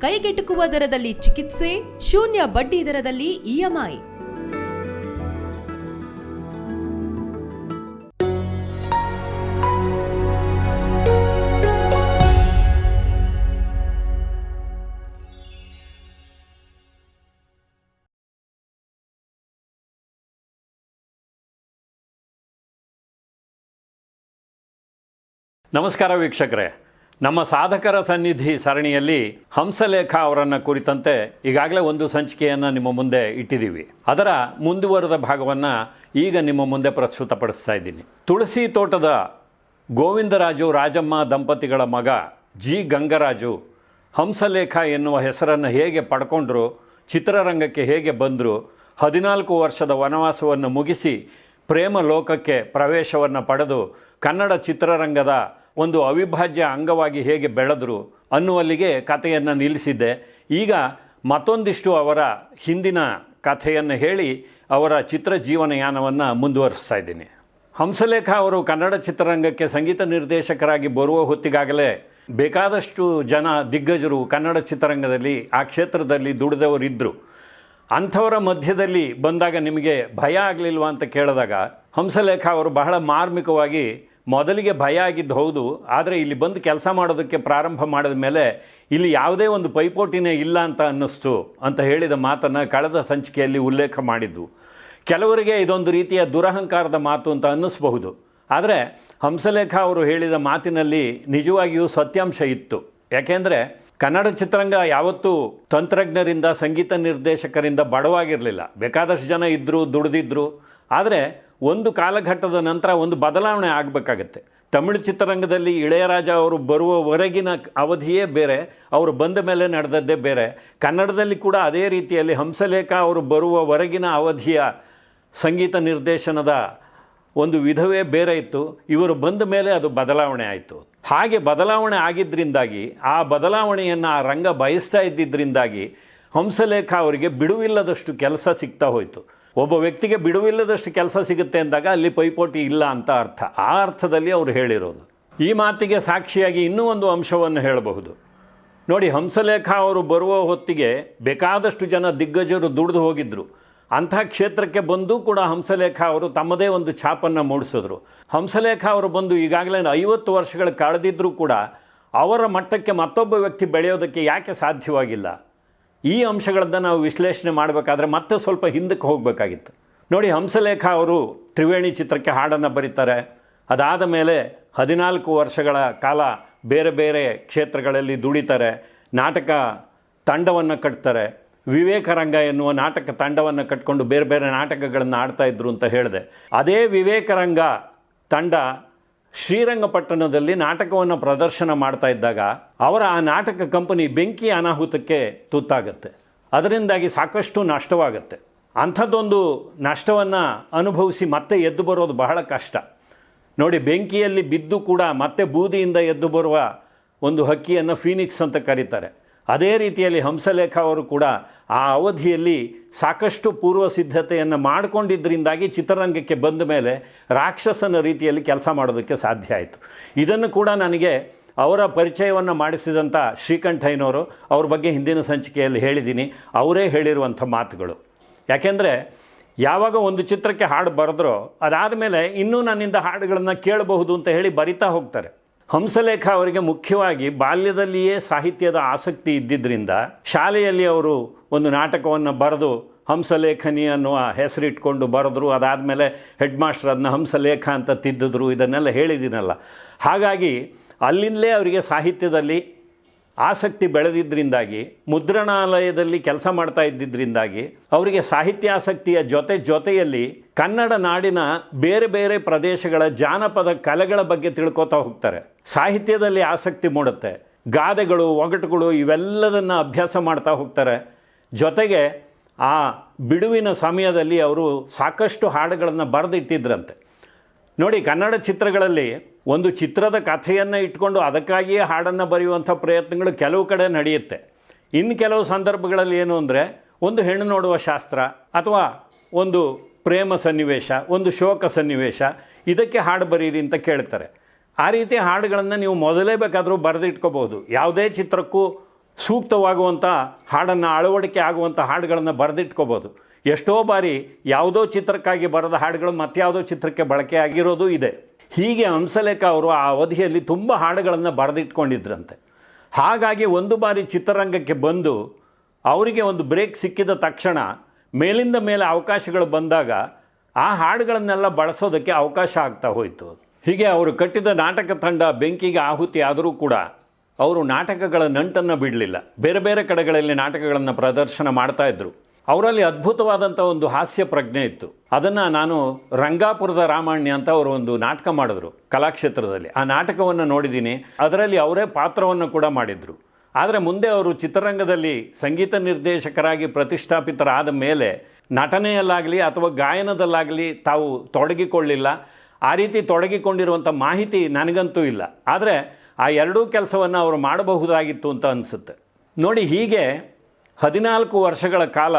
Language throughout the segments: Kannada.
ಕೈಗೆಟುಕುವ ದರದಲ್ಲಿ ಚಿಕಿತ್ಸೆ ಶೂನ್ಯ ಬಡ್ಡಿ ದರದಲ್ಲಿ ಇಎಂಐ ನಮಸ್ಕಾರ ವೀಕ್ಷಕರೇ. ನಮ್ಮ ಸಾಧಕರ ಸನ್ನಿಧಿ ಸರಣಿಯಲ್ಲಿ ಹಂಸಲೇಖ ಅವರನ್ನು ಕುರಿತಂತೆ ಈಗಾಗಲೇ ಒಂದು ಸಂಚಿಕೆಯನ್ನು ನಿಮ್ಮ ಮುಂದೆ ಇಟ್ಟಿದ್ದೀವಿ. ಅದರ ಮುಂದುವರೆದ ಭಾಗವನ್ನು ಈಗ ನಿಮ್ಮ ಮುಂದೆ ಪ್ರಸ್ತುತಪಡಿಸ್ತಾ ಇದ್ದೀನಿ. ತುಳಸಿ ತೋಟದ ಗೋವಿಂದರಾಜು ರಾಜಮ್ಮ ದಂಪತಿಗಳ ಮಗ ಜಿ ಗಂಗರಾಜು ಹಂಸಲೇಖ ಎನ್ನುವ ಹೆಸರನ್ನು ಹೇಗೆ ಪಡ್ಕೊಂಡ್ರು, ಚಿತ್ರರಂಗಕ್ಕೆ ಹೇಗೆ ಬಂದರು, ಹದಿನಾಲ್ಕು ವರ್ಷದ ವನವಾಸವನ್ನು ಮುಗಿಸಿ ಪ್ರೇಮ ಲೋಕಕ್ಕೆ ಪ್ರವೇಶವನ್ನು ಪಡೆದು ಕನ್ನಡ ಚಿತ್ರರಂಗದ ಒಂದು ಅವಿಭಾಜ್ಯ ಅಂಗವಾಗಿ ಹೇಗೆ ಬೆಳೆದರು ಅನ್ನುವಲ್ಲಿಗೆ ಕಥೆಯನ್ನು ನಿಲ್ಲಿಸಿದ್ದೆ. ಈಗ ಮತ್ತೊಂದಿಷ್ಟು ಅವರ ಹಿಂದಿನ ಕಥೆಯನ್ನು ಹೇಳಿ ಅವರ ಚಿತ್ರ ಜೀವನಯಾನವನ್ನು ಮುಂದುವರಿಸ್ತಾ ಇದ್ದೀನಿ. ಹಂಸಲೇಖ ಅವರು ಕನ್ನಡ ಚಿತ್ರರಂಗಕ್ಕೆ ಸಂಗೀತ ನಿರ್ದೇಶಕರಾಗಿ ಬರುವ ಹೊತ್ತಿಗಾಗಲೇ ಬೇಕಾದಷ್ಟು ಜನ ದಿಗ್ಗಜರು ಕನ್ನಡ ಚಿತ್ರರಂಗದಲ್ಲಿ ಆ ಕ್ಷೇತ್ರದಲ್ಲಿ ದುಡಿದವರಿದ್ದರು ಅಂಥವರ ಮಧ್ಯದಲ್ಲಿ ಬಂದಾಗ ನಿಮಗೆ ಭಯ ಆಗಲಿಲ್ವಾ ಅಂತ ಕೇಳಿದಾಗ ಹಂಸಲೇಖ ಅವರು ಬಹಳ ಮಾರ್ಮಿಕವಾಗಿ ಮೊದಲಿಗೆ ಭಯ ಆಗಿದ್ದು ಹೌದು, ಆದರೆ ಇಲ್ಲಿ ಬಂದು ಕೆಲಸ ಮಾಡೋದಕ್ಕೆ ಪ್ರಾರಂಭ ಮಾಡಿದ ಮೇಲೆ ಇಲ್ಲಿ ಯಾವುದೇ ಒಂದು ಪೈಪೋಟಿನೇ ಇಲ್ಲ ಅಂತ ಅನ್ನಿಸ್ತು ಅಂತ ಹೇಳಿದ ಮಾತನ್ನು ಕಳೆದ ಸಂಚಿಕೆಯಲ್ಲಿ ಉಲ್ಲೇಖ ಮಾಡಿದ್ದು. ಕೆಲವರಿಗೆ ಇದೊಂದು ರೀತಿಯ ದುರಹಂಕಾರದ ಮಾತು ಅಂತ ಅನ್ನಿಸ್ಬಹುದು. ಆದರೆ ಹಂಸಲೇಖ ಅವರು ಹೇಳಿದ ಮಾತಿನಲ್ಲಿ ನಿಜವಾಗಿಯೂ ಸತ್ಯಾಂಶ ಇತ್ತು. ಯಾಕೆಂದರೆ ಕನ್ನಡ ಚಿತ್ರರಂಗ ಯಾವತ್ತೂ ತಂತ್ರಜ್ಞರಿಂದ, ಸಂಗೀತ ನಿರ್ದೇಶಕರಿಂದ ಬಡವಾಗಿರಲಿಲ್ಲ. ಬೇಕಾದಷ್ಟು ಜನ ಇದ್ದರು ದುಡಿದಿದ್ದರು ಆದರೆ ಒಂದು ಕಾಲಘಟ್ಟದ ನಂತರ ಒಂದು ಬದಲಾವಣೆ ಆಗಬೇಕಾಗತ್ತೆ. ತಮಿಳು ಚಿತ್ರರಂಗದಲ್ಲಿ ಇಳೆಯರಾಜ ಅವರು ಬರುವವರೆಗಿನ ಅವಧಿಯೇ ಬೇರೆ, ಅವರು ಬಂದ ಮೇಲೆ ನಡೆದದ್ದೇ ಬೇರೆ. ಕನ್ನಡದಲ್ಲಿ ಕೂಡ ಅದೇ ರೀತಿಯಲ್ಲಿ ಹಂಸಲೇಖ ಅವರು ಬರುವವರೆಗಿನ ಅವಧಿಯ ಸಂಗೀತ ನಿರ್ದೇಶನದ ಒಂದು ವಿಧವೇ ಬೇರೆ ಇತ್ತು. ಇವರು ಬಂದ ಮೇಲೆ ಅದು ಬದಲಾವಣೆ ಆಯಿತು. ಹಾಗೆ ಬದಲಾವಣೆ ಆಗಿದ್ದರಿಂದಾಗಿ ಆ ಬದಲಾವಣೆಯನ್ನು ಆ ರಂಗ ಬಯಸ್ತಾ ಇದ್ದಿದ್ದರಿಂದಾಗಿ ಹಂಸಲೇಖ ಅವರಿಗೆ ಬಿಡುವಿಲ್ಲದಷ್ಟು ಕೆಲಸ ಸಿಗ್ತಾ ಹೋಯಿತು. ಒಬ್ಬ ವ್ಯಕ್ತಿಗೆ ಬಿಡುವಿಲ್ಲದಷ್ಟು ಕೆಲಸ ಸಿಗುತ್ತೆ ಅಂದಾಗ ಅಲ್ಲಿ ಪೈಪೋಟಿ ಇಲ್ಲ ಅಂತ ಅರ್ಥ. ಆ ಅರ್ಥದಲ್ಲಿ ಅವರು ಹೇಳಿರೋದು. ಈ ಮಾತಿಗೆ ಸಾಕ್ಷಿಯಾಗಿ ಇನ್ನೂ ಒಂದು ಅಂಶವನ್ನು ಹೇಳಬಹುದು. ನೋಡಿ, ಹಂಸಲೇಖ ಅವರು ಬರುವ ಹೊತ್ತಿಗೆ ಬೇಕಾದಷ್ಟು ಜನ ದಿಗ್ಗಜರು ದುಡಿದು ಹೋಗಿದ್ದರು ಅಂಥ ಕ್ಷೇತ್ರಕ್ಕೆ ಬಂದು ಕೂಡ ಹಂಸಲೇಖ ಅವರು ತಮ್ಮದೇ ಒಂದು ಛಾಪನ್ನು ಮೂಡಿಸಿದ್ರು. ಹಂಸಲೇಖ ಅವರು ಬಂದು ಈಗಾಗಲೇ ಐವತ್ತು ವರ್ಷಗಳು ಕಳೆದಿದ್ದರೂ ಕೂಡ ಅವರ ಮಟ್ಟಕ್ಕೆ ಮತ್ತೊಬ್ಬ ವ್ಯಕ್ತಿ ಬೆಳೆಯೋದಕ್ಕೆ ಯಾಕೆ ಸಾಧ್ಯವಾಗಿಲ್ಲ? ಈ ಅಂಶಗಳನ್ನು ನಾವು ವಿಶ್ಲೇಷಣೆ ಮಾಡಬೇಕಾದ್ರೆ ಮತ್ತೆ ಸ್ವಲ್ಪ ಹಿಂದಕ್ಕೆ ಹೋಗಬೇಕಾಗಿತ್ತು. ನೋಡಿ ಹಂಸಲೇಖ ಅವರು ತ್ರಿವೇಣಿ ಚಿತ್ರಕ್ಕೆ ಹಾಡನ್ನು ಬರೀತಾರೆ. ಅದಾದ ಮೇಲೆ ಹದಿನಾಲ್ಕು ವರ್ಷಗಳ ಕಾಲ ಬೇರೆ ಬೇರೆ ಕ್ಷೇತ್ರಗಳಲ್ಲಿ ದುಡಿತಾರೆ. ನಾಟಕ ತಂಡವನ್ನು ಕಟ್ತಾರೆ. ವಿವೇಕರಂಗ ಎನ್ನುವ ನಾಟಕ ತಂಡವನ್ನು ಕಟ್ಕೊಂಡು ಬೇರೆ ಬೇರೆ ನಾಟಕಗಳನ್ನು ಆಡ್ತಾ ಇದ್ರು ಅಂತ ಹೇಳಿದೆ. ಅದೇ ವಿವೇಕರಂಗ ತಂಡ ಶ್ರೀರಂಗಪಟ್ಟಣದಲ್ಲಿ ನಾಟಕವನ್ನು ಪ್ರದರ್ಶನ ಮಾಡ್ತಾ ಇದ್ದಾಗ ಅವರ ಆ ನಾಟಕ ಕಂಪನಿ ಬೆಂಕಿ ಅನಾಹುತಕ್ಕೆ ತುತ್ತಾಗತ್ತೆ. ಅದರಿಂದಾಗಿ ಸಾಕಷ್ಟು ನಷ್ಟವಾಗುತ್ತೆ. ಅಂಥದ್ದೊಂದು ನಷ್ಟವನ್ನು ಅನುಭವಿಸಿ ಮತ್ತೆ ಎದ್ದು ಬರೋದು ಬಹಳ ಕಷ್ಟ. ನೋಡಿ, ಬೆಂಕಿಯಲ್ಲಿ ಬಿದ್ದು ಕೂಡ ಮತ್ತೆ ಬೂದಿಯಿಂದ ಎದ್ದು ಬರುವ ಒಂದು ಹಕ್ಕಿಯನ್ನು ಫೀನಿಕ್ಸ್ ಅಂತ ಕರೀತಾರೆ. ಅದೇ ರೀತಿಯಲ್ಲಿ ಹಂಸಲೇಖ ಅವರು ಕೂಡ ಆ ಅವಧಿಯಲ್ಲಿ ಸಾಕಷ್ಟು ಪೂರ್ವ ಸಿದ್ಧತೆಯನ್ನು ಮಾಡಿಕೊಂಡಿದ್ದರಿಂದಾಗಿ ಚಿತ್ರರಂಗಕ್ಕೆ ಬಂದ ಮೇಲೆ ರಾಕ್ಷಸನ ರೀತಿಯಲ್ಲಿ ಕೆಲಸ ಮಾಡೋದಕ್ಕೆ ಸಾಧ್ಯ ಆಯಿತು. ಇದನ್ನು ಕೂಡ ನನಗೆ ಅವರ ಪರಿಚಯವನ್ನು ಮಾಡಿಸಿದಂಥ ಶ್ರೀಕಂಠಯ್ಯನವರು ಅವ್ರ ಬಗ್ಗೆ ಹಿಂದಿನ ಸಂಚಿಕೆಯಲ್ಲಿ ಹೇಳಿದ್ದೀನಿ. ಅವರೇ ಹೇಳಿರುವಂಥ ಮಾತುಗಳು. ಯಾಕೆಂದರೆ ಯಾವಾಗ ಒಂದು ಚಿತ್ರಕ್ಕೆ ಹಾಡು ಬರೆದ್ರೋ ಅದಾದ ಮೇಲೆ ಇನ್ನೂ ನನ್ನಿಂದ ಹಾಡುಗಳನ್ನು ಕೇಳಬಹುದು ಅಂತ ಹೇಳಿ ಬರಿತಾ ಹೋಗ್ತಾರೆ. ಹಂಸಲೇಖ ಅವರಿಗೆ ಮುಖ್ಯವಾಗಿ ಬಾಲ್ಯದಲ್ಲಿಯೇ ಸಾಹಿತ್ಯದ ಆಸಕ್ತಿ ಇದ್ದಿದ್ದರಿಂದ ಶಾಲೆಯಲ್ಲಿ ಅವರು ಒಂದು ನಾಟಕವನ್ನು ಬರೆದು ಹಂಸಲೇಖನಿ ಅನ್ನುವ ಹೆಸರಿಟ್ಕೊಂಡು ಬರೆದ್ರು. ಅದಾದಮೇಲೆ ಹೆಡ್ ಮಾಸ್ಟರ್ ಅದನ್ನ ಹಂಸಲೇಖ ಅಂತ ತಿದ್ದಿದ್ರು. ಇದನ್ನೆಲ್ಲ ಹೇಳಿದ್ದೀನಲ್ಲ. ಹಾಗಾಗಿ ಅಲ್ಲಿಂದಲೇ ಅವರಿಗೆ ಸಾಹಿತ್ಯದಲ್ಲಿ ಆಸಕ್ತಿ ಬೆಳೆದಿದ್ದರಿಂದಾಗಿ ಮುದ್ರಣಾಲಯದಲ್ಲಿ ಕೆಲಸ ಮಾಡ್ತಾ ಇದ್ದಿದ್ದರಿಂದಾಗಿ ಅವರಿಗೆ ಸಾಹಿತ್ಯಾಸಕ್ತಿಯ ಜೊತೆ ಜೊತೆಯಲ್ಲಿ ಕನ್ನಡ ನಾಡಿನ ಬೇರೆ ಬೇರೆ ಪ್ರದೇಶಗಳ ಜಾನಪದ ಕಲೆಗಳ ಬಗ್ಗೆ ತಿಳ್ಕೊತಾ ಹೋಗ್ತಾರೆ. ಸಾಹಿತ್ಯದಲ್ಲಿ ಆಸಕ್ತಿ ಮೂಡುತ್ತೆ. ಗಾದೆಗಳು, ಒಗಟುಗಳು ಇವೆಲ್ಲದನ್ನು ಅಭ್ಯಾಸ ಮಾಡ್ತಾ ಹೋಗ್ತಾರೆ. ಜೊತೆಗೆ ಆ ಬಿಡುವಿನ ಸಮಯದಲ್ಲಿ ಅವರು ಸಾಕಷ್ಟು ಹಾಡುಗಳನ್ನು ಬರೆದಿಟ್ಟಿದ್ರಂತೆ. ನೋಡಿ, ಕನ್ನಡ ಚಿತ್ರಗಳಲ್ಲಿ ಒಂದು ಚಿತ್ರದ ಕಥೆಯನ್ನು ಇಟ್ಕೊಂಡು ಅದಕ್ಕಾಗಿಯೇ ಹಾಡನ್ನು ಬರೆಯುವಂಥ ಪ್ರಯತ್ನಗಳು ಕೆಲವು ಕಡೆ ನಡೆಯುತ್ತೆ. ಇನ್ನು ಕೆಲವು ಸಂದರ್ಭಗಳಲ್ಲಿ ಏನು ಅಂದರೆ, ಒಂದು ಹೆಣ್ಣು ನೋಡುವ ಶಾಸ್ತ್ರ ಅಥವಾ ಒಂದು ಪ್ರೇಮ ಸನ್ನಿವೇಶ, ಒಂದು ಶೋಕ ಸನ್ನಿವೇಶ, ಇದಕ್ಕೆ ಹಾಡು ಬರೀರಿ ಅಂತ ಕೇಳ್ತಾರೆ. ಆ ರೀತಿ ಹಾಡುಗಳನ್ನು ನೀವು ಮೊದಲೇ ಬೇಕಾದರೂ ಬರೆದಿಟ್ಕೋಬೋದು ಯಾವುದೇ ಚಿತ್ರಕ್ಕೂ ಸೂಕ್ತವಾಗುವಂಥ ಹಾಡನ್ನು, ಅಳವಡಿಕೆ ಆಗುವಂಥ ಹಾಡುಗಳನ್ನು ಬರೆದಿಟ್ಕೋಬೋದು ಎಷ್ಟೋ ಬಾರಿ ಯಾವುದೋ ಚಿತ್ರಕ್ಕಾಗಿ ಬರೆದ ಹಾಡುಗಳು ಮತ್ತಾವುದೋ ಚಿತ್ರಕ್ಕೆ ಬಳಕೆ ಆಗಿರೋದು ಇದೆ. ಹೀಗೆ ಹಂಸಲೇಖ ಅವರು ಆ ಅವಧಿಯಲ್ಲಿ ತುಂಬ ಹಾಡುಗಳನ್ನು ಬರೆದಿಟ್ಕೊಂಡಿದ್ರಂತೆ. ಹಾಗಾಗಿ ಒಂದು ಬಾರಿ ಚಿತ್ರರಂಗಕ್ಕೆ ಬಂದು ಅವರಿಗೆ ಒಂದು ಬ್ರೇಕ್ ಸಿಕ್ಕಿದ ತಕ್ಷಣ ಮೇಲಿಂದ ಮೇಲೆ ಅವಕಾಶಗಳು ಬಂದಾಗ ಆ ಹಾಡುಗಳನ್ನೆಲ್ಲ ಬಳಸೋದಕ್ಕೆ ಅವಕಾಶ ಆಗ್ತಾ ಹೋಯಿತು. ಹೀಗೆ ಅವರು ಕಟ್ಟಿದ ನಾಟಕ ತಂಡ ಬೆಂಕಿಗೆ ಆಹುತಿ ಆದರೂ ಕೂಡ ಅವರು ನಾಟಕಗಳ ನಂಟನ್ನು ಬಿಡಲಿಲ್ಲ. ಬೇರೆ ಬೇರೆ ಕಡೆಗಳಲ್ಲಿ ನಾಟಕಗಳನ್ನು ಪ್ರದರ್ಶನ ಮಾಡ್ತಾ ಇದ್ರು. ಅವರಲ್ಲಿ ಅದ್ಭುತವಾದಂಥ ಒಂದು ಹಾಸ್ಯ ಪ್ರಜ್ಞೆ ಇತ್ತು. ಅದನ್ನು ನಾನು ರಂಗಾಪುರದ ರಾಮಾಯಣ ಅಂತ ಅವರು ಒಂದು ನಾಟಕ ಮಾಡಿದ್ರು ಕಲಾಕ್ಷೇತ್ರದಲ್ಲಿ. ಆ ನಾಟಕವನ್ನು ನೋಡಿದ್ದೀನಿ. ಅದರಲ್ಲಿ ಅವರೇ ಪಾತ್ರವನ್ನು ಕೂಡ ಮಾಡಿದರು. ಆದರೆ ಮುಂದೆ ಅವರು ಚಿತ್ರರಂಗದಲ್ಲಿ ಸಂಗೀತ ನಿರ್ದೇಶಕರಾಗಿ ಪ್ರತಿಷ್ಠಾಪಿತರಾದ ಮೇಲೆ ನಟನೆಯಲ್ಲಾಗಲಿ ಅಥವಾ ಗಾಯನದಲ್ಲಾಗಲಿ ತಾವು ತೊಡಗಿಕೊಳ್ಳಿಲ್ಲ. ಆ ರೀತಿ ತೊಡಗಿಕೊಂಡಿರುವಂಥ ಮಾಹಿತಿ ನನಗಂತೂ ಇಲ್ಲ. ಆದರೆ ಆ ಎರಡೂ ಕೆಲಸವನ್ನು ಅವರು ಮಾಡಬಹುದಾಗಿತ್ತು ಅಂತ ಅನಿಸುತ್ತೆ. ನೋಡಿ ಹೀಗೆ ಹದಿನಾಲ್ಕು ವರ್ಷಗಳ ಕಾಲ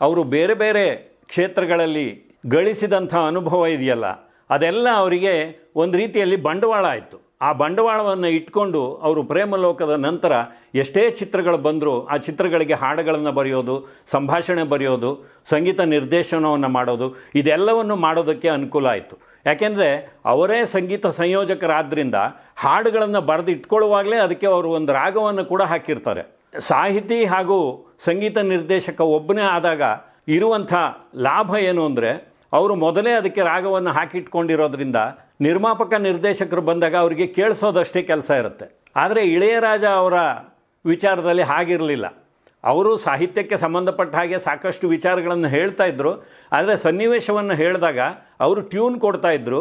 ಅವರು ಬೇರೆ ಬೇರೆ ಕ್ಷೇತ್ರಗಳಲ್ಲಿ ಗಳಿಸಿದಂಥ ಅನುಭವ ಇದೆಯಲ್ಲ, ಅದೆಲ್ಲ ಅವರಿಗೆ ಒಂದು ರೀತಿಯಲ್ಲಿ ಬಂಡವಾಳ ಆಯಿತು. ಆ ಬಂಡವಾಳವನ್ನು ಇಟ್ಕೊಂಡು ಅವರು ಪ್ರೇಮಲೋಕದ ನಂತರ ಎಷ್ಟೇ ಚಿತ್ರಗಳು ಬಂದರೂ ಆ ಚಿತ್ರಗಳಿಗೆ ಹಾಡುಗಳನ್ನು ಬರೆಯೋದು, ಸಂಭಾಷಣೆ ಬರೆಯೋದು, ಸಂಗೀತ ನಿರ್ದೇಶನವನ್ನು ಮಾಡೋದು, ಇದೆಲ್ಲವನ್ನು ಮಾಡೋದಕ್ಕೆ ಅನುಕೂಲ ಆಯಿತು. ಯಾಕೆಂದರೆ ಅವರೇ ಸಂಗೀತ ಸಂಯೋಜಕರಾದ್ದರಿಂದ ಹಾಡುಗಳನ್ನು ಬರೆದು ಇಟ್ಕೊಳ್ಳುವಾಗಲೇ ಅದಕ್ಕೆ ಅವರು ಒಂದು ರಾಗವನ್ನು ಕೂಡ ಹಾಕಿರ್ತಾರೆ. ಸಾಹಿತಿ ಹಾಗೂ ಸಂಗೀತ ನಿರ್ದೇಶಕ ಒಬ್ಬನೇ ಆದಾಗ ಇರುವಂಥ ಲಾಭ ಏನು ಅಂದರೆ ಅವರು ಮೊದಲೇ ಅದಕ್ಕೆ ರಾಗವನ್ನು ಹಾಕಿಟ್ಕೊಂಡಿರೋದ್ರಿಂದ ನಿರ್ಮಾಪಕ ನಿರ್ದೇಶಕರು ಬಂದಾಗ ಅವರಿಗೆ ಕೇಳಿಸೋದಷ್ಟೇ ಕೆಲಸ ಇರುತ್ತೆ. ಆದರೆ ಇಳೆಯರಾಜ ಅವರ ವಿಚಾರದಲ್ಲಿ ಹಾಗಿರಲಿಲ್ಲ. ಅವರು ಸಾಹಿತ್ಯಕ್ಕೆ ಸಂಬಂಧಪಟ್ಟ ಹಾಗೆ ಸಾಕಷ್ಟು ವಿಚಾರಗಳನ್ನು ಹೇಳ್ತಾ ಇದ್ದರು ಆದರೆ ಸನ್ನಿವೇಶವನ್ನು ಹೇಳಿದಾಗ ಅವರು ಟ್ಯೂನ್ ಕೊಡ್ತಾ ಇದ್ದರು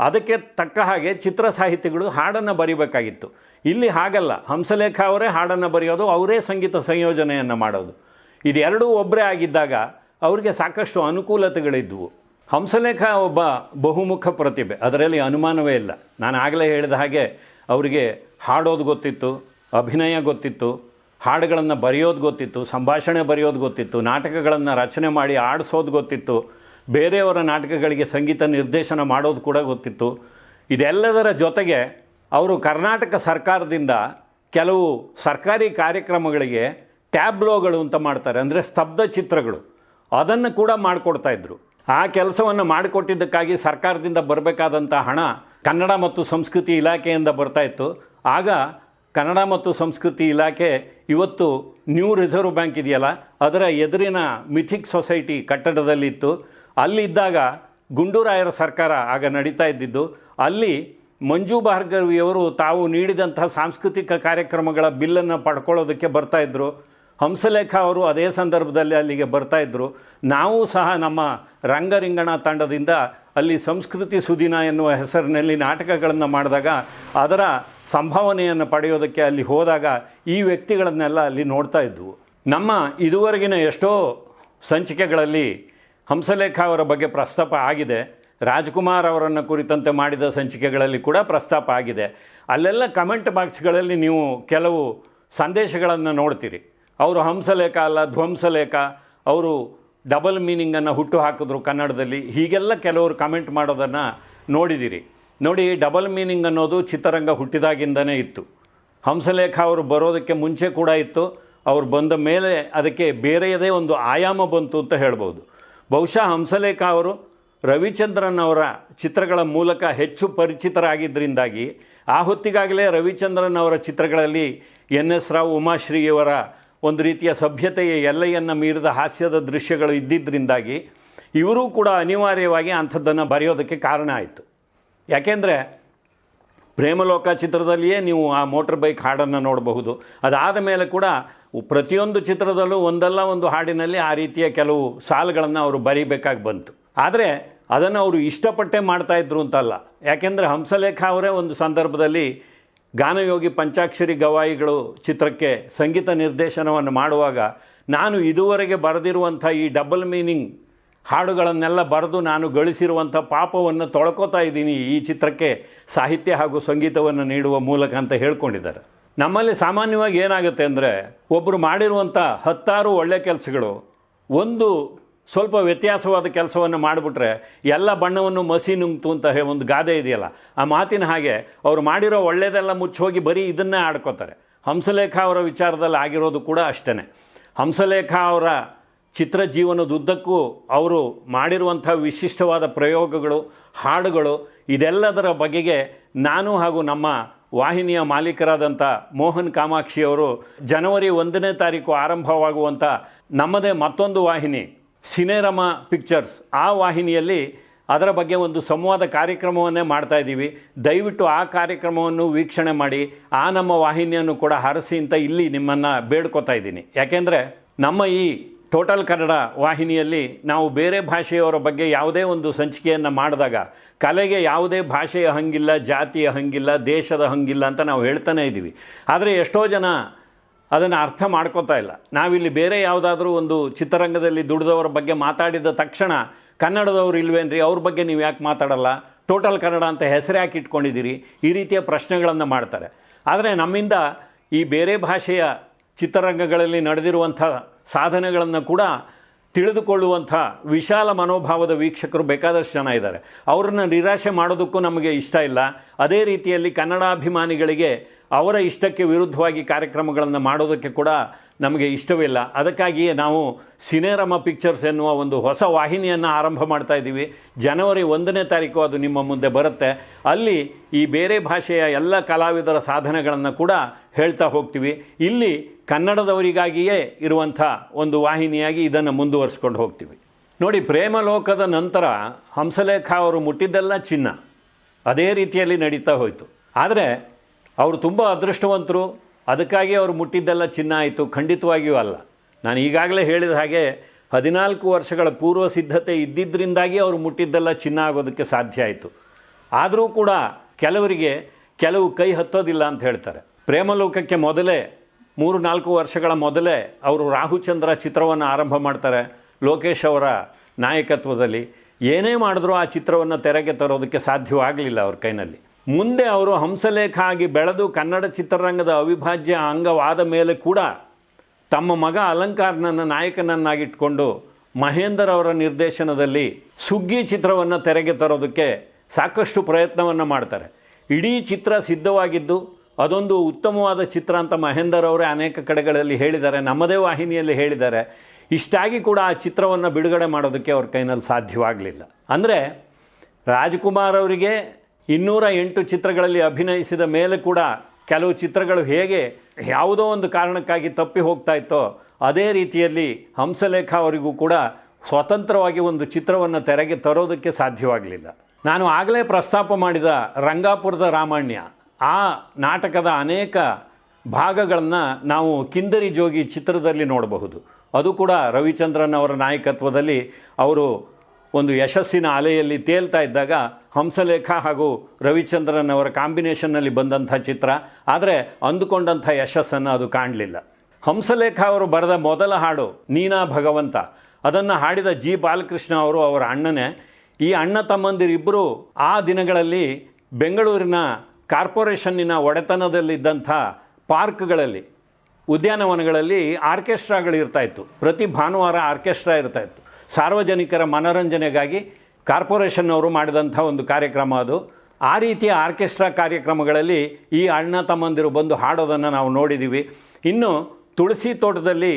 ಅದಕ್ಕೆ ತಕ್ಕ ಹಾಗೆ ಚಿತ್ರ ಸಾಹಿತಿಗಳು ಹಾಡನ್ನು ಬರಿಬೇಕಾಗಿತ್ತು. ಇಲ್ಲಿ ಹಾಗಲ್ಲ. ಹಂಸಲೇಖ ಅವರೇ ಹಾಡನ್ನು ಬರೆಯೋದು, ಅವರೇ ಸಂಗೀತ ಸಂಯೋಜನೆಯನ್ನು ಮಾಡೋದು. ಇದೆರಡೂ ಒಬ್ಬರೇ ಆಗಿದ್ದಾಗ ಅವರಿಗೆ ಸಾಕಷ್ಟು ಅನುಕೂಲತೆಗಳಿದ್ವು. ಹಂಸಲೇಖ ಒಬ್ಬ ಬಹುಮುಖ ಪ್ರತಿಭೆ. ಅದರಲ್ಲಿ ಅನುಮಾನವೇ ಇಲ್ಲ. ನಾನು ಆಗಲೇ ಹೇಳಿದ ಹಾಗೆ ಅವರಿಗೆ ಹಾಡೋದು ಗೊತ್ತಿತ್ತು, ಅಭಿನಯ ಗೊತ್ತಿತ್ತು, ಹಾಡುಗಳನ್ನು ಬರೆಯೋದು ಗೊತ್ತಿತ್ತು, ಸಂಭಾಷಣೆ ಬರೆಯೋದು ಗೊತ್ತಿತ್ತು, ನಾಟಕಗಳನ್ನು ರಚನೆ ಮಾಡಿ ಆಡಿಸೋದು ಗೊತ್ತಿತ್ತು. ಬೇರೆಯವರ ನಾಟಕಗಳಿಗೆ ಸಂಗೀತ ನಿರ್ದೇಶನ ಮಾಡೋದು ಕೂಡ ಗೊತ್ತಿತ್ತು. ಇದೆಲ್ಲದರ ಜೊತೆಗೆ ಅವರು ಕರ್ನಾಟಕ ಸರ್ಕಾರದಿಂದ ಕೆಲವು ಸರ್ಕಾರಿ ಕಾರ್ಯಕ್ರಮಗಳಿಗೆ ಟ್ಯಾಬ್ಲೋಗಳು ಅಂತ ಮಾಡ್ತಾರೆ, ಅಂದರೆ ಸ್ತಬ್ಧ ಚಿತ್ರಗಳು. ಅದನ್ನು ಕೂಡ ಮಾಡಿಕೊಡ್ತಾ ಇದ್ದರು ಆ ಕೆಲಸವನ್ನು ಮಾಡಿಕೊಟ್ಟಿದ್ದಕ್ಕಾಗಿ ಸರ್ಕಾರದಿಂದ ಬರಬೇಕಾದಂಥ ಹಣ ಕನ್ನಡ ಮತ್ತು ಸಂಸ್ಕೃತಿ ಇಲಾಖೆಯಿಂದ ಬರ್ತಾ ಇತ್ತು. ಆಗ ಕನ್ನಡ ಮತ್ತು ಸಂಸ್ಕೃತಿ ಇಲಾಖೆ ಇವತ್ತು ನ್ಯೂ ರಿಸರ್ವ್ ಬ್ಯಾಂಕ್ ಇದೆಯಲ್ಲ, ಅದರ ಎದುರಿನ ಮಿಥಿಕ್ ಸೊಸೈಟಿ ಕಟ್ಟಡದಲ್ಲಿತ್ತು. ಅಲ್ಲಿದ್ದಾಗ ಗುಂಡೂರಾಯರ ಸರ್ಕಾರ ಆಗ ನಡೀತಾ ಇದ್ದಿದ್ದು, ಅಲ್ಲಿ ಮಂಜು ಭಾರ್ಗವಿಯವರು ತಾವು ನೀಡಿದಂತಹ ಸಾಂಸ್ಕೃತಿಕ ಕಾರ್ಯಕ್ರಮಗಳ ಬಿಲ್ಲನ್ನು ಪಡ್ಕೊಳ್ಳೋದಕ್ಕೆ ಬರ್ತಾಯಿದ್ರು ಹಂಸಲೇಖ ಅವರು ಅದೇ ಸಂದರ್ಭದಲ್ಲಿ ಅಲ್ಲಿಗೆ ಬರ್ತಾಯಿದ್ರು ನಾವು ಸಹ ನಮ್ಮ ರಂಗರಿಂಗಣ ತಂಡದಿಂದ ಅಲ್ಲಿ ಸಂಸ್ಕೃತಿ ಸುದಿನ ಎನ್ನುವ ಹೆಸರಿನಲ್ಲಿ ನಾಟಕಗಳನ್ನು ಮಾಡಿದಾಗ ಅದರ ಸಂಭಾವನೆಯನ್ನು ಪಡೆಯೋದಕ್ಕೆ ಅಲ್ಲಿ ಹೋದಾಗ ಈ ವ್ಯಕ್ತಿಗಳನ್ನೆಲ್ಲ ಅಲ್ಲಿ ನೋಡ್ತಾ ಇದ್ವು. ನಮ್ಮ ಇದುವರೆಗಿನ ಎಷ್ಟೋ ಸಂಚಿಕೆಗಳಲ್ಲಿ ಹಂಸಲೇಖ ಅವರ ಬಗ್ಗೆ ಪ್ರಸ್ತಾಪ ಆಗಿದೆ. ರಾಜ್ಕುಮಾರ್ ಅವರನ್ನು ಕುರಿತಂತೆ ಮಾಡಿದ ಸಂಚಿಕೆಗಳಲ್ಲಿ ಕೂಡ ಪ್ರಸ್ತಾಪ ಆಗಿದೆ. ಅಲ್ಲೆಲ್ಲ ಕಮೆಂಟ್ ಬಾಕ್ಸ್ಗಳಲ್ಲಿ ನೀವು ಕೆಲವು ಸಂದೇಶಗಳನ್ನು ನೋಡ್ತೀರಿ. ಅವರು ಹಂಸಲೇಖ ಅಲ್ಲ, ಧ್ವಂಸಲೇಖ, ಅವರು ಡಬಲ್ ಮೀನಿಂಗನ್ನು ಹುಟ್ಟು ಹಾಕಿದ್ರು ಕನ್ನಡದಲ್ಲಿ. ಹೀಗೆಲ್ಲ ಕೆಲವರು ಕಮೆಂಟ್ ಮಾಡೋದನ್ನು ನೋಡಿದ್ದೀರಿ ನೋಡಿ, ಡಬಲ್ ಮೀನಿಂಗ್ ಅನ್ನೋದು ಚಿತ್ರರಂಗ ಹುಟ್ಟಿದಾಗಿಂದನೇ ಇತ್ತು. ಹಂಸಲೇಖ ಅವರು ಬರೋದಕ್ಕೆ ಮುಂಚೆ ಕೂಡ ಇತ್ತು. ಅವರು ಬಂದ ಮೇಲೆ ಅದಕ್ಕೆ ಬೇರೆಯದೇ ಒಂದು ಆಯಾಮ ಬಂತು ಅಂತ ಹೇಳ್ಬೋದು. ಬಹುಶಃ ಹಂಸಲೇಖ ಅವರು ರವಿಚಂದ್ರನ್ ಅವರ ಚಿತ್ರಗಳ ಮೂಲಕ ಹೆಚ್ಚು ಪರಿಚಿತರಾಗಿದ್ದರಿಂದಾಗಿ, ಆ ಹೊತ್ತಿಗಾಗಲೇ ರವಿಚಂದ್ರನ್ ಅವರ ಚಿತ್ರಗಳಲ್ಲಿ ಎನ್ ಎಸ್ ರಾವ್ ಉಮಾಶ್ರೀಯವರ ಒಂದು ರೀತಿಯ ಸಭ್ಯತೆಯ ಎಲ್ಲೆಯನ್ನು ಮೀರಿದ ಹಾಸ್ಯದ ದೃಶ್ಯಗಳು ಇದ್ದಿದ್ದರಿಂದಾಗಿ, ಇವರೂ ಕೂಡ ಅನಿವಾರ್ಯವಾಗಿ ಅಂಥದ್ದನ್ನು ಬರೆಯೋದಕ್ಕೆ ಕಾರಣ ಆಯಿತು. ಯಾಕೆಂದರೆ, ಪ್ರೇಮಲೋಕ ಚಿತ್ರದಲ್ಲಿಯೇ ನೀವು ಆ ಮೋಟರ್ ಬೈಕ್ ಹಾಡನ್ನು ನೋಡಬಹುದು. ಅದಾದ ಮೇಲೆ ಕೂಡ ಪ್ರತಿಯೊಂದು ಚಿತ್ರದಲ್ಲೂ ಒಂದಲ್ಲ ಒಂದು ಹಾಡಿನಲ್ಲಿ ಆ ರೀತಿಯ ಕೆಲವು ಸಾಲುಗಳನ್ನು ಅವರು ಬರೀಬೇಕಾಗಿ ಬಂತು. ಆದರೆ ಅದನ್ನು ಅವರು ಇಷ್ಟಪಟ್ಟೆ ಮಾಡ್ತಾಯಿದ್ರು ಅಂತಲ್ಲ. ಯಾಕೆಂದರೆ ಹಂಸಲೇಖ ಅವರೇ ಒಂದು ಸಂದರ್ಭದಲ್ಲಿ ಗಾನಯೋಗಿ ಪಂಚಾಕ್ಷರಿ ಗವಾಯಿಗಳು ಚಿತ್ರಕ್ಕೆ ಸಂಗೀತ ನಿರ್ದೇಶನವನ್ನು ಮಾಡುವಾಗ ನಾನು ಇದುವರೆಗೆ ಬರೆದಿರುವಂಥ ಈ ಡಬಲ್ ಮೀನಿಂಗ್ ಹಾಡುಗಳನ್ನೆಲ್ಲ ಬರೆದು ನಾನು ಗಳಿಸಿರುವಂಥ ಪಾಪವನ್ನು ತೊಳ್ಕೊತಾ ಇದ್ದೀನಿ ಈ ಚಿತ್ರಕ್ಕೆ ಸಾಹಿತ್ಯ ಹಾಗೂ ಸಂಗೀತವನ್ನು ನೀಡುವ ಮೂಲಕ ಅಂತ ಹೇಳ್ಕೊಂಡಿದ್ದಾರೆ. ನಮ್ಮಲ್ಲಿ ಸಾಮಾನ್ಯವಾಗಿ ಏನಾಗುತ್ತೆ ಅಂದರೆ ಒಬ್ಬರು ಮಾಡಿರುವಂಥ ಹತ್ತಾರು ಒಳ್ಳೆ ಕೆಲಸಗಳು, ಒಂದು ಸ್ವಲ್ಪ ವ್ಯತ್ಯಾಸವಾದ ಕೆಲಸವನ್ನು ಮಾಡಿಬಿಟ್ರೆ ಎಲ್ಲ ಬಣ್ಣವನ್ನು ಮಸಿ ನುಂಗ್ತು ಅಂತ ಹೇಳಿ ಒಂದು ಗಾದೆ ಇದೆಯಲ್ಲ, ಆ ಮಾತಿನ ಹಾಗೆ ಅವರು ಮಾಡಿರೋ ಒಳ್ಳೆಯದೆಲ್ಲ ಮುಚ್ಚೋಗಿ ಬರೀ ಇದನ್ನೇ ಆಡ್ಕೋತಾರೆ. ಹಂಸಲೇಖ ಅವರ ವಿಚಾರದಲ್ಲಿ ಆಗಿರೋದು ಕೂಡ ಅಷ್ಟೇ ಹಂಸಲೇಖ ಅವರ ಚಿತ್ರ ಜೀವನದುದ್ದಕ್ಕೂ ಅವರು ಮಾಡಿರುವಂಥ ವಿಶಿಷ್ಟವಾದ ಪ್ರಯೋಗಗಳು, ಹಾಡುಗಳು, ಇದೆಲ್ಲದರ ಬಗೆಗೆ ನಾನು ಹಾಗೂ ನಮ್ಮ ವಾಹಿನಿಯ ಮಾಲೀಕರಾದಂಥ ಮೋಹನ್ ಕಾಮಾಕ್ಷಿಯವರು ಜನವರಿ ಒಂದನೇ ತಾರೀಕು ಆರಂಭವಾಗುವಂಥ ನಮ್ಮದೇ ಮತ್ತೊಂದು ವಾಹಿನಿ, ಸಿನೆರಮಾ ಪಿಕ್ಚರ್ಸ್. ಆ ವಾಹಿನಿಯಲ್ಲಿ ಅದರ ಬಗ್ಗೆ ಒಂದು ಸಂವಾದ ಕಾರ್ಯಕ್ರಮವನ್ನೇ ಮಾಡ್ತಾ ಇದ್ದೀವಿ. ದಯವಿಟ್ಟು ಆ ಕಾರ್ಯಕ್ರಮವನ್ನು ವೀಕ್ಷಣೆ ಮಾಡಿ, ಆ ನಮ್ಮ ವಾಹಿನಿಯನ್ನು ಕೂಡ ಹರಸಿ ಅಂತ ಇಲ್ಲಿ ನಿಮ್ಮನ್ನು ಬೇಡ್ಕೋತಾ ಇದ್ದೀನಿ. ಯಾಕೆಂದರೆ ನಮ್ಮ ಈ ಟೋಟಲ್ ಕನ್ನಡ ವಾಹಿನಿಯಲ್ಲಿ ನಾವು ಬೇರೆ ಭಾಷೆಯವರ ಬಗ್ಗೆ ಯಾವುದೇ ಒಂದು ಸಂಚಿಕೆಯನ್ನು ಮಾಡಿದಾಗ ಕಲೆಗೆ ಯಾವುದೇ ಭಾಷೆಯ ಹಂಗಿಲ್ಲ, ಜಾತಿಯ ಹಂಗಿಲ್ಲ, ದೇಶದ ಹಂಗಿಲ್ಲ ಅಂತ ನಾವು ಹೇಳ್ತಾನೆ ಇದ್ದೀವಿ. ಆದರೆ ಎಷ್ಟೋ ಜನ ಅದನ್ನು ಅರ್ಥ ಮಾಡ್ಕೋತಾ ಇಲ್ಲ. ನಾವಿಲ್ಲಿ ಬೇರೆ ಯಾವುದಾದ್ರೂ ಒಂದು ಚಿತ್ರರಂಗದಲ್ಲಿ ದುಡಿದವರ ಬಗ್ಗೆ ಮಾತಾಡಿದ ತಕ್ಷಣ ಕನ್ನಡದವ್ರು ಇಲ್ವೇನ್ರಿ ಅವ್ರ ಬಗ್ಗೆ ನೀವು ಯಾಕೆ ಮಾತಾಡಲ್ಲ? ಟೋಟಲ್ ಕನ್ನಡ ಅಂತ ಹೆಸರು ಯಾಕೆ ಇಟ್ಕೊಂಡಿದ್ದೀರಿ? ಈ ರೀತಿಯ ಪ್ರಶ್ನೆಗಳನ್ನು ಮಾಡ್ತಾರೆ. ಆದರೆ ನಮ್ಮಿಂದ ಈ ಬೇರೆ ಭಾಷೆಯ ಚಿತ್ರರಂಗಗಳಲ್ಲಿ ನಡೆದಿರುವಂಥ ಸಾಧನೆಗಳನ್ನು ಕೂಡ ತಿಳಿದುಕೊಳ್ಳುವಂಥ ವಿಶಾಲ ಮನೋಭಾವದ ವೀಕ್ಷಕರು ಬೇಕಾದಷ್ಟು ಜನ ಇದ್ದಾರೆ. ಅವ್ರನ್ನ ನಿರಾಶೆ ಮಾಡೋದಕ್ಕೂ ನಮಗೆ ಇಷ್ಟ ಇಲ್ಲ. ಅದೇ ರೀತಿಯಲ್ಲಿ ಕನ್ನಡಾಭಿಮಾನಿಗಳಿಗೆ ಅವರ ಇಷ್ಟಕ್ಕೆ ವಿರುದ್ಧವಾಗಿ ಕಾರ್ಯಕ್ರಮಗಳನ್ನು ಮಾಡೋದಕ್ಕೆ ಕೂಡ ನಮಗೆ ಇಷ್ಟವಿಲ್ಲ ಅದಕ್ಕಾಗಿಯೇ ನಾವು ಸಿನೇರಮ ಪಿಕ್ಚರ್ಸ್ ಎನ್ನುವ ಒಂದು ಹೊಸ ವಾಹಿನಿಯನ್ನು ಆರಂಭ ಮಾಡ್ತಾ ಇದ್ದೀವಿ. ಜನವರಿ ಒಂದನೇ ತಾರೀಕು ಅದು ನಿಮ್ಮ ಮುಂದೆ ಬರುತ್ತೆ. ಅಲ್ಲಿ ಈ ಬೇರೆ ಭಾಷೆಯ ಎಲ್ಲ ಕಲಾವಿದರ ಸಾಧನೆಗಳನ್ನು ಕೂಡ ಹೇಳ್ತಾ ಹೋಗ್ತೀವಿ. ಇಲ್ಲಿ ಕನ್ನಡದವರಿಗಾಗಿಯೇ ಇರುವಂಥ ಒಂದು ವಾಹಿನಿಯಾಗಿ ಇದನ್ನು ಮುಂದುವರಿಸ್ಕೊಂಡು ಹೋಗ್ತೀವಿ. ನೋಡಿ, ಪ್ರೇಮಲೋಕದ ನಂತರ ಹಂಸಲೇಖ ಅವರು ಮುಟ್ಟಿದ್ದೆಲ್ಲ ಚಿನ್ನ. ಅದೇ ರೀತಿಯಲ್ಲಿ ನಡೀತಾ ಹೋಯಿತು. ಆದರೆ ಅವರು ತುಂಬ ಅದೃಷ್ಟವಂತರು. ಅದಕ್ಕಾಗಿ ಅವರು ಮುಟ್ಟಿದ್ದೆಲ್ಲ ಚಿನ್ನ ಆಯಿತು. ಖಂಡಿತವಾಗಿಯೂ ಅಲ್ಲ. ನಾನು ಈಗಾಗಲೇ ಹೇಳಿದ ಹಾಗೆ ಹದಿನಾಲ್ಕು ವರ್ಷಗಳ ಪೂರ್ವ ಸಿದ್ಧತೆ ಇದ್ದಿದ್ದರಿಂದಾಗಿ ಅವರು ಮುಟ್ಟಿದ್ದೆಲ್ಲ ಚಿನ್ನ ಆಗೋದಕ್ಕೆ ಸಾಧ್ಯ ಆಯಿತು. ಆದರೂ ಕೂಡ ಕೆಲವರಿಗೆ ಕೆಲವು ಕೈ ಹತ್ತೋದಿಲ್ಲ ಅಂತ ಹೇಳ್ತಾರೆ. ಪ್ರೇಮಲೋಕಕ್ಕೆ ಮೊದಲೇ ಮೂರು ನಾಲ್ಕು ವರ್ಷಗಳ ಮೊದಲೇ ಅವರು ರಾಹುಚಂದ್ರ ಚಿತ್ರವನ್ನು ಆರಂಭ ಮಾಡ್ತಾರೆ ಲೋಕೇಶ್ ಅವರ ನಾಯಕತ್ವದಲ್ಲಿ. ಏನೇ ಮಾಡಿದ್ರೂ ಆ ಚಿತ್ರವನ್ನು ತೆರೆಗೆ ತರೋದಕ್ಕೆ ಸಾಧ್ಯವಾಗಲಿಲ್ಲ ಅವ್ರ ಕೈನಲ್ಲಿ. ಮುಂದೆ ಅವರು ಹಂಸಲೇಖ ಆಗಿ ಬೆಳೆದು ಕನ್ನಡ ಚಿತ್ರರಂಗದ ಅವಿಭಾಜ್ಯ ಅಂಗವಾದ ಮೇಲೆ ಕೂಡ ತಮ್ಮ ಮಗ ಅಲಂಕಾರನನ್ನು ನಾಯಕನನ್ನಾಗಿಟ್ಕೊಂಡು ಮಹೇಂದರ್ ಅವರ ನಿರ್ದೇಶನದಲ್ಲಿ ಸುಗ್ಗಿ ಚಿತ್ರವನ್ನು ತೆರೆಗೆ ತರೋದಕ್ಕೆ ಸಾಕಷ್ಟು ಪ್ರಯತ್ನವನ್ನು ಮಾಡ್ತಾರೆ. ಇಡೀ ಚಿತ್ರ ಸಿದ್ಧವಾಗಿದ್ದು ಅದೊಂದು ಉತ್ತಮವಾದ ಚಿತ್ರ ಅಂತ ಮಹೇಂದರ್ ಅವರೇ ಅನೇಕ ಕಡೆಗಳಲ್ಲಿ ಹೇಳಿದ್ದಾರೆ, ನಮ್ಮದೇ ವಾಹಿನಿಯಲ್ಲಿ ಹೇಳಿದ್ದಾರೆ. ಇಷ್ಟಾಗಿ ಕೂಡ ಆ ಚಿತ್ರವನ್ನು ಬಿಡುಗಡೆ ಮಾಡೋದಕ್ಕೆ ಅವ್ರ ಕೈನಲ್ಲಿ ಸಾಧ್ಯವಾಗಲಿಲ್ಲ. ಅಂದರೆ ರಾಜ್ಕುಮಾರ್ ಅವರಿಗೆ ಇನ್ನೂರ ಎಂಟು ಚಿತ್ರಗಳಲ್ಲಿ ಅಭಿನಯಿಸಿದ ಮೇಲೆ ಕೂಡ ಕೆಲವು ಚಿತ್ರಗಳು ಹೇಗೆ ಯಾವುದೋ ಒಂದು ಕಾರಣಕ್ಕಾಗಿ ತಪ್ಪಿ ಹೋಗ್ತಾ ಇತ್ತೋ ಅದೇ ರೀತಿಯಲ್ಲಿ ಹಂಸಲೇಖ ಅವರಿಗೂ ಕೂಡ ಸ್ವತಂತ್ರವಾಗಿ ಒಂದು ಚಿತ್ರವನ್ನು ತೆರೆಗೆ ತರೋದಕ್ಕೆ ಸಾಧ್ಯವಾಗಲಿಲ್ಲ. ನಾನು ಆಗಲೇ ಪ್ರಸ್ತಾಪ ಮಾಡಿದ ರಂಗಾಪುರದ ರಾಮಾಣ್ಯ, ಆ ನಾಟಕದ ಅನೇಕ ಭಾಗಗಳನ್ನು ನಾವು ಕಿಂದರಿ ಜೋಗಿ ಚಿತ್ರದಲ್ಲಿ ನೋಡಬಹುದು. ಅದು ಕೂಡ ರವಿಚಂದ್ರನ್ ಅವರ ನಾಯಕತ್ವದಲ್ಲಿ ಅವರು ಒಂದು ಯಶಸ್ಸಿನ ಅಲೆಯಲ್ಲಿ ತೇಲ್ತಾ ಇದ್ದಾಗ ಹಂಸಲೇಖ ಹಾಗೂ ರವಿಚಂದ್ರನ್ ಅವರ ಕಾಂಬಿನೇಷನ್ನಲ್ಲಿ ಬಂದಂಥ ಚಿತ್ರ. ಆದರೆ ಅಂದುಕೊಂಡಂಥ ಯಶಸ್ಸನ್ನು ಅದು ಕಾಣಲಿಲ್ಲ. ಹಂಸಲೇಖ ಅವರು ಬರೆದ ಮೊದಲ ಹಾಡು, ನೀನಾ ಭಗವಂತ. ಅದನ್ನು ಹಾಡಿದ ಜಿ. ಬಾಲಕೃಷ್ಣ ಅವರು ಅವರ ಅಣ್ಣನೇ. ಈ ಅಣ್ಣ ತಮ್ಮಂದಿರಿಬ್ಬರು ಆ ದಿನಗಳಲ್ಲಿ ಬೆಂಗಳೂರಿನ ಕಾರ್ಪೊರೇಷನ್ನಿನ ಒಡೆತನದಲ್ಲಿದ್ದಂಥ ಪಾರ್ಕ್ಗಳಲ್ಲಿ, ಉದ್ಯಾನವನಗಳಲ್ಲಿ ಆರ್ಕೆಸ್ಟ್ರಾಗಳು ಇರ್ತಾಯಿತ್ತು ಪ್ರತಿ ಭಾನುವಾರ ಆರ್ಕೆಸ್ಟ್ರಾ ಇರ್ತಾಯಿತ್ತು ಸಾರ್ವಜನಿಕರ ಮನೋರಂಜನೆಗಾಗಿ ಕಾರ್ಪೊರೇಷನ್ ಅವರು ಮಾಡಿದಂಥ ಒಂದು ಕಾರ್ಯಕ್ರಮ ಅದು. ಆ ರೀತಿಯ ಆರ್ಕೆಸ್ಟ್ರಾ ಕಾರ್ಯಕ್ರಮಗಳಲ್ಲಿ ಈ ಅಣ್ಣ ತಮ್ಮಂದಿರು ಬಂದು ಹಾಡೋದನ್ನು ನಾವು ನೋಡಿದ್ದೀವಿ ಇನ್ನು ತುಳಸಿ ತೋಟದಲ್ಲಿ,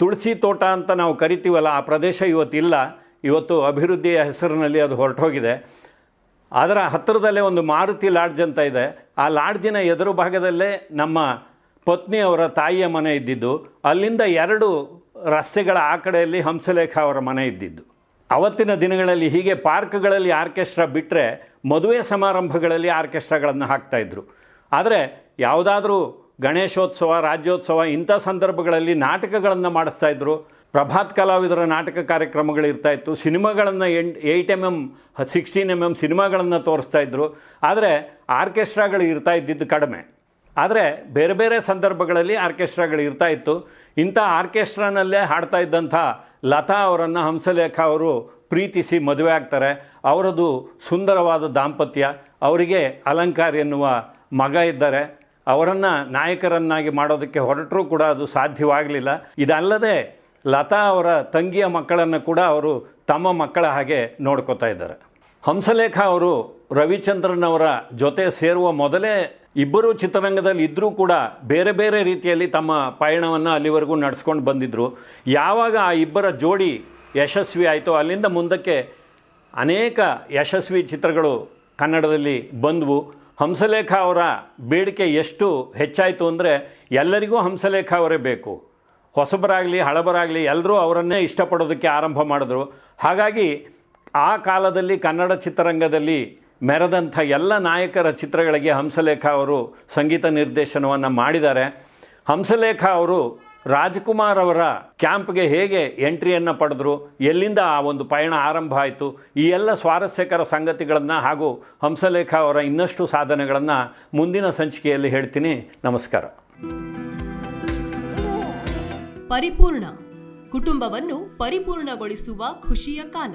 ತುಳಸಿ ತೋಟ ಅಂತ ನಾವು ಕರಿತೀವಲ್ಲ, ಆ ಪ್ರದೇಶ ಇವತ್ತಿಲ್ಲ. ಇವತ್ತು ಅಭಿವೃದ್ಧಿಯ ಹೆಸರಿನಲ್ಲಿ ಅದು ಹೊರಟೋಗಿದೆ. ಅದರ ಹತ್ತಿರದಲ್ಲೇ ಒಂದು ಮಾರುತಿ ಲಾಡ್ಜ್ ಅಂತ ಇದೆ. ಆ ಲಾಡ್ಜಿನ ಎದುರು ಭಾಗದಲ್ಲೇ ನಮ್ಮ ಪತ್ನಿಯವರ ತಾಯಿಯ ಮನೆ ಇದ್ದಿದ್ದು. ಅಲ್ಲಿಂದ ಎರಡು ರಸ್ತೆಗಳ ಆ ಕಡೆಯಲ್ಲಿ ಹಂಸಲೇಖ ಅವರ ಮನೆ ಇದ್ದಿದ್ದು. ಅವತ್ತಿನ ದಿನಗಳಲ್ಲಿ ಹೀಗೆ ಪಾರ್ಕ್ಗಳಲ್ಲಿ ಆರ್ಕೆಸ್ಟ್ರಾ ಬಿಟ್ಟರೆ ಮದುವೆ ಸಮಾರಂಭಗಳಲ್ಲಿ ಆರ್ಕೆಸ್ಟ್ರಾಗಳನ್ನು ಹಾಕ್ತಾಯಿದ್ರು ಆದರೆ ಯಾವುದಾದ್ರೂ ಗಣೇಶೋತ್ಸವ, ರಾಜ್ಯೋತ್ಸವ ಇಂಥ ಸಂದರ್ಭಗಳಲ್ಲಿ ನಾಟಕಗಳನ್ನು ಮಾಡಿಸ್ತಾ ಇದ್ರು. ಪ್ರಭಾತ್ ಕಲಾವಿದರ ನಾಟಕ ಕಾರ್ಯಕ್ರಮಗಳು ಇರ್ತಾ ಇತ್ತು. ಸಿನಿಮಾಗಳನ್ನು ಎಂಟ್, eight M M, sixteen M M ಸಿನಿಮಾಗಳನ್ನು ತೋರಿಸ್ತಾ ಇದ್ರು. ಆದರೆ ಆರ್ಕೆಸ್ಟ್ರಾಗಳು ಇರ್ತಾ ಇದ್ದಿದ್ದು ಕಡಿಮೆ. ಆದರೆ ಬೇರೆ ಬೇರೆ ಸಂದರ್ಭಗಳಲ್ಲಿ ಆರ್ಕೆಸ್ಟ್ರಾಗಳು ಇರ್ತಾ ಇತ್ತು. ಇಂಥ ಆರ್ಕೆಸ್ಟ್ರಾನಲ್ಲೇ ಹಾಡ್ತಾ ಇದ್ದಂಥ ಲತಾ ಅವರನ್ನು ಹಂಸಲೇಖ ಅವರು ಪ್ರೀತಿಸಿ ಮದುವೆ ಆಗ್ತಾರೆ. ಅವರದು ಸುಂದರವಾದ ದಾಂಪತ್ಯ, ಅವರಿಗೆ ಅಲಂಕಾರ ಎನ್ನುವ ಮಗ ಇದ್ದಾರೆ. ಅವರನ್ನು ನಾಯಕರನ್ನಾಗಿ ಮಾಡೋದಕ್ಕೆ ಹೊರಟರೂ ಕೂಡ ಅದು ಸಾಧ್ಯವಾಗಲಿಲ್ಲ. ಇದಲ್ಲದೆ ಲತಾ ಅವರ ತಂಗಿಯ ಮಕ್ಕಳನ್ನು ಕೂಡ ಅವರು ತಮ್ಮ ಮಕ್ಕಳ ಹಾಗೆ ನೋಡ್ಕೋತಾ ಇದ್ದಾರೆ. ಹಂಸಲೇಖ ಅವರು ರವಿಚಂದ್ರನ್ ಅವರ ಜೊತೆ ಸೇರುವ ಮೊದಲೇ ಇಬ್ಬರು ಚಿತ್ರರಂಗದಲ್ಲಿ ಇದ್ದರೂ ಕೂಡ ಬೇರೆ ಬೇರೆ ರೀತಿಯಲ್ಲಿ ತಮ್ಮ ಪಯಣವನ್ನು ಅಲ್ಲಿವರೆಗೂ ನಡೆಸ್ಕೊಂಡು ಬಂದಿದ್ದರು ಯಾವಾಗ ಆ ಇಬ್ಬರ ಜೋಡಿ ಯಶಸ್ವಿ ಆಯಿತೋ ಅಲ್ಲಿಂದ ಮುಂದಕ್ಕೆ ಅನೇಕ ಯಶಸ್ವಿ ಚಿತ್ರಗಳು ಕನ್ನಡದಲ್ಲಿ ಬಂದವು. ಹಂಸಲೇಖ ಅವರ ಬೇಡಿಕೆ ಎಷ್ಟು ಹೆಚ್ಚಾಯಿತು ಅಂದರೆ ಎಲ್ಲರಿಗೂ ಹಂಸಲೇಖ ಅವರೇ ಬೇಕು. ಹೊಸಬರಾಗಲಿ, ಹಳಬರಾಗಲಿ ಎಲ್ಲರೂ ಅವರನ್ನೇ ಇಷ್ಟಪಡೋದಕ್ಕೆ ಆರಂಭ ಮಾಡಿದ್ರು. ಹಾಗಾಗಿ ಆ ಕಾಲದಲ್ಲಿ ಕನ್ನಡ ಚಿತ್ರರಂಗದಲ್ಲಿ ಮೆರೆದಂಥ ಎಲ್ಲ ನಾಯಕರ ಚಿತ್ರಗಳಿಗೆ ಹಂಸಲೇಖ ಅವರು ಸಂಗೀತ ನಿರ್ದೇಶನವನ್ನು ಮಾಡಿದ್ದಾರೆ. ಹಂಸಲೇಖ ಅವರು ರಾಜ್ಕುಮಾರ್ ಅವರ ಕ್ಯಾಂಪ್ಗೆ ಹೇಗೆ ಎಂಟ್ರಿಯನ್ನು ಪಡೆದ್ರು, ಎಲ್ಲಿಂದ ಆ ಒಂದು ಪಯಣ ಆರಂಭ ಆಯಿತು, ಈ ಎಲ್ಲ ಸ್ವಾರಸ್ಯಕರ ಸಂಗತಿಗಳನ್ನು ಹಾಗೂ ಹಂಸಲೇಖ ಅವರ ಇನ್ನಷ್ಟು ಸಾಧನೆಗಳನ್ನು ಮುಂದಿನ ಸಂಚಿಕೆಯಲ್ಲಿ ಹೇಳ್ತೀನಿ. ನಮಸ್ಕಾರ. ಪರಿಪೂರ್ಣ ಕುಟುಂಬವನ್ನು ಪರಿಪೂರ್ಣಗೊಳಿಸುವ ಖುಷಿಯ ಕಾಲ.